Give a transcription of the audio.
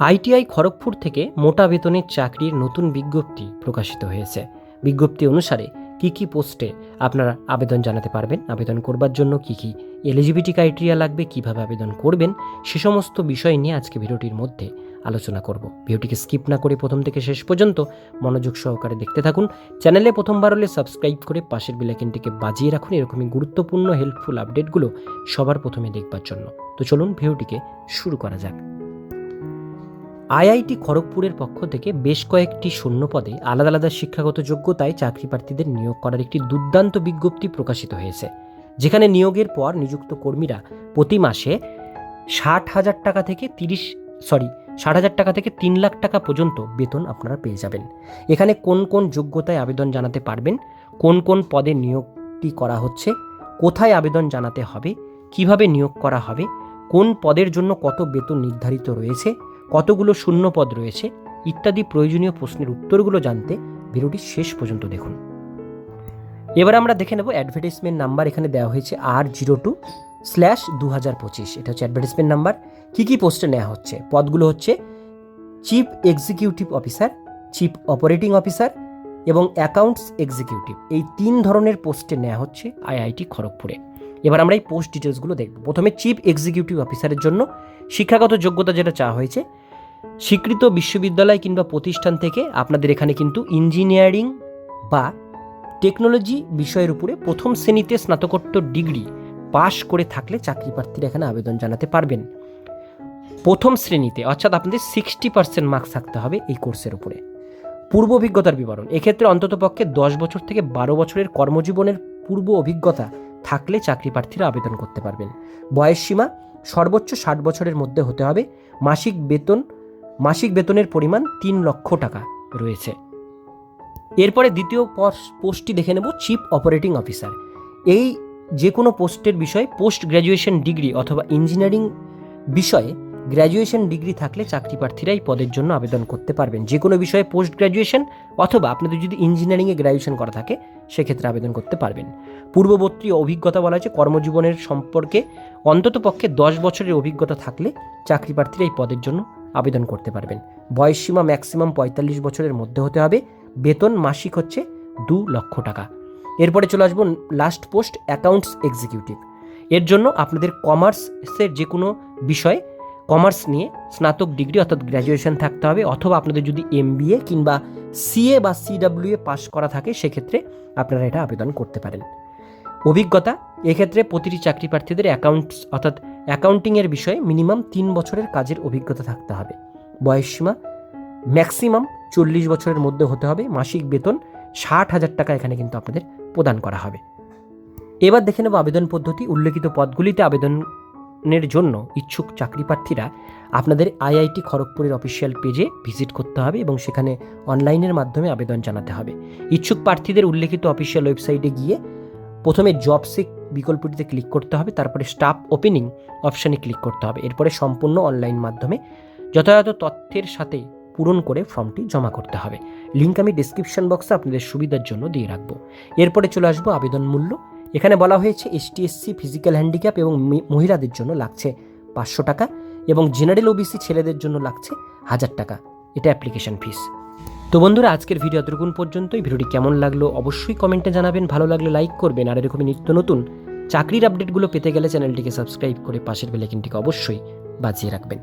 ITI Kharagpur থেকে মোটা বেতনের চাকরির নতুন বিজ্ঞপ্তি প্রকাশিত হয়েছে। বিজ্ঞপ্তি অনুসারে কি কি পোস্টে আপনারা আবেদন জানাতে পারবেন, আবেদন করবার জন্য কি কি এলিজিবিলিটি ক্রাইটেরিয়া লাগবে, কীভাবে আবেদন করবেন, সে সমস্ত বিষয় নিয়ে আজকে ভিডিওটির মধ্যে আলোচনা করব। ভিডিওটিকে স্কিপ না করে প্রথম থেকে শেষ পর্যন্ত মনোযোগ সহকারে দেখতে থাকুন। চ্যানেলে প্রথমবার হলে সাবস্ক্রাইব করে পাশের বেলাইকেনটিকে বাজিয়ে রাখুন। এরকমই গুরুত্বপূর্ণ, হেল্পফুল আপডেটগুলো সবার প্রথমে দেখবার জন্য। তো চলুন ভিডিওটিকে শুরু করা যাক। আইআইটি খড়গপুরের পক্ষ থেকে বেশ কয়েকটি শূন্য পদে আলাদা আলাদা শিক্ষাগত যোগ্যতায় চাকরি প্রার্থীদের নিয়োগ করার একটি দুর্দান্ত বিজ্ঞপ্তি প্রকাশিত হয়েছে, যেখানে নিয়োগের পর নিযুক্ত কর্মীরা প্রতি মাসে ষাট হাজার টাকা থেকে তিরিশ সরি ষাট হাজার টাকা থেকে তিন লাখ টাকা পর্যন্ত বেতন আপনারা পেয়ে যাবেন। এখানে কোন কোন যোগ্যতায় আবেদন জানাতে পারবেন, কোন কোন পদে নিয়োগটি করা হচ্ছে, কোথায় আবেদন জানাতে হবে, কীভাবে নিয়োগ করা হবে, কোন পদের জন্য কত বেতন নির্ধারিত রয়েছে কতগুলো শূন্য পদ রয়েছে ইত্যাদি প্রয়োজনীয় প্রশ্নের উত্তরগুলো জানতে ভিডিওটি শেষ পর্যন্ত দেখুন। এবার আমরা দেখে নেব অ্যাডভার্টাইজমেন্ট নাম্বার এখানে দেওয়া হয়েছে আর জিরো টু স্ল্যাশ দু হাজার পঁচিশ। এটা হচ্ছে অ্যাডভার্টাইজমেন্ট নাম্বার কী কী পোস্টে নেওয়া হচ্ছে? পদগুলো হচ্ছে chief executive officer chief operating officer এবং অ্যাকাউন্টস এক্সিকিউটিভ এই তিন ধরনের পোস্টে নেওয়া হচ্ছে আইআইটি খড়গপুরে। এবার আমরা এই পোস্ট ডিটেলসগুলো দেখব। প্রথমে চিফ এক্সিকিউটিভ অফিসারের জন্য শিক্ষাগত যোগ্যতা যেটা চাওয়া হয়েছে স্বীকৃত বিশ্ববিদ্যালয় কিংবা প্রতিষ্ঠান থেকে আপনাদের এখানে কিন্তু ইঞ্জিনিয়ারিং বা টেকনোলজি বিষয়ের উপরে প্রথম শ্রেণীতে স্নাতকোত্তর ডিগ্রি পাশ করে থাকলে চাকরি প্রার্থীরা এখানে আবেদন জানাতে পারবেন। প্রথম শ্রেণীতে, অর্থাৎ আপনাদের সিক্সটি পার্সেন্ট মার্কস থাকতে হবে এই কোর্সের উপরে। পূর্ব অভিজ্ঞতার বিবরণ, এক্ষেত্রে অন্ততপক্ষে দশ বছর থেকে বারো বছরের কর্মজীবনের পূর্ব অভিজ্ঞতা থাকলে চাকরি প্রার্থীরা আবেদন করতে পারবেন। বয়স সীমা সর্বোচ্চ ষাট বছরের মধ্যে হতে হবে। মাসিক বেতন মাসিক বেতনের পরিমাণ তিন লক্ষ টাকা রয়েছে। এরপরে দ্বিতীয় পস- পোস্টটি দেখে নেব চিফ অপারেটিং অফিসার এই যে কোনো পোস্টের বিষয়ে পোস্ট গ্র্যাজুয়েশন ডিগ্রি অথবা ইঞ্জিনিয়ারিং বিষয়ে গ্র্যাজুয়েশন ডিগ্রি থাকলে চাকরি প্রার্থীরা এই পদের জন্য আবেদন করতে পারবেন। যে কোনো বিষয়ে পোস্ট গ্র্যাজুয়েশন অথবা আপনাদের যদি ইঞ্জিনিয়ারিংয়ে গ্র্যাজুয়েশন করা থাকে, সেক্ষেত্রে আবেদন করতে পারবেন। পূর্ববর্তী অভিজ্ঞতা বলা হয়েছে, কর্মজীবনের সম্পর্কে অন্তত পক্ষে দশ বছরের অভিজ্ঞতা থাকলে চাকরি প্রার্থীরা এই পদের জন্য আবেদন করতে পারবেন। বয়স সীমা ম্যাক্সিমাম পঁয়তাল্লিশ বছরের মধ্যে হতে হবে। বেতন মাসিক হচ্ছে দু লক্ষ টাকা। এরপরে চলে আসব লাস্ট পোস্ট অ্যাকাউন্টস এক্সিকিউটিভ এর জন্য আপনাদের কমার্সের যে কোনো বিষয়ে কমার্স নিয়ে স্নাতক ডিগ্রি অর্থাৎ গ্র্যাজুয়েশন থাকতে হবে অথবা আপনাদের যদি এম কিংবা সিএ বা সিডাব্লিউএ পাস করা থাকে, সেক্ষেত্রে আপনারা এটা আবেদন করতে পারেন। অভিজ্ঞতা, এক্ষেত্রে প্রতিটি চাকরি প্রার্থীদের অ্যাকাউন্টস অর্থাৎ অ্যাকাউন্টিংয়ের বিষয়ে মিনিমাম তিন বছরের কাজের অভিজ্ঞতা থাকতে হবে। বয়সসীমা ম্যাক্সিমাম চল্লিশ বছরের মধ্যে হতে হবে। মাসিক বেতন ষাট হাজার টাকা এখানে কিন্তু আপনাদের প্রদান করা হবে। এবার দেখে নেব আবেদন পদ্ধতি। উল্লেখিত পদগুলিতে আবেদনের জন্য ইচ্ছুক চাকরি প্রার্থীরা আপনাদের আইআইটি খড়গপুরের অফিসিয়াল পেজে ভিজিট করতে হবে এবং সেখানে অনলাইনের মাধ্যমে আবেদন জানাতে হবে। ইচ্ছুক প্রার্থীদের উল্লেখিত অফিসিয়াল ওয়েবসাইটে গিয়ে প্রথমে জব সিক বিকল্পটিতে ক্লিক করতে হবে, তারপরে স্টাফ ওপেনিং অপশানে ক্লিক করতে হবে। এরপরে সম্পূর্ণ অনলাইন মাধ্যমে যথাযথ তথ্যের সাথে পূরণ করে ফর্মটি জমা করতে হবে। লিঙ্ক আমি ডিসক্রিপশন বক্সে আপনাদের সুবিধার জন্য দিয়ে রাখব। এরপরে চলে আসব আবেদন মূল্য। এখানে বলা হয়েছে এসটিএসসি ফিজিক্যাল হ্যান্ডিক্যাপ এবং মহিলাদের জন্য লাগছে পাঁচশো টাকা এবং জেনারেল ওবিসি ছেলেদের জন্য লাগছে হাজার টাকা। এটা অ্যাপ্লিকেশন ফিস তো বন্ধুরা, আজকের ভিডিও এতটুকুন পর্যন্তই। ভিডিওটি কেমন লাগল অবশ্যই কমেন্টে জানাবেন। ভালো লাগলে লাইক করবেন। আর এরকমই নিত্য নতুন চাকরির আপডেটগুলো পেতে গেলে চ্যানেলটিকে সাবস্ক্রাইব করে পাশের বেলাইকিনটিকে অবশ্যই বাজিয়ে রাখবেন।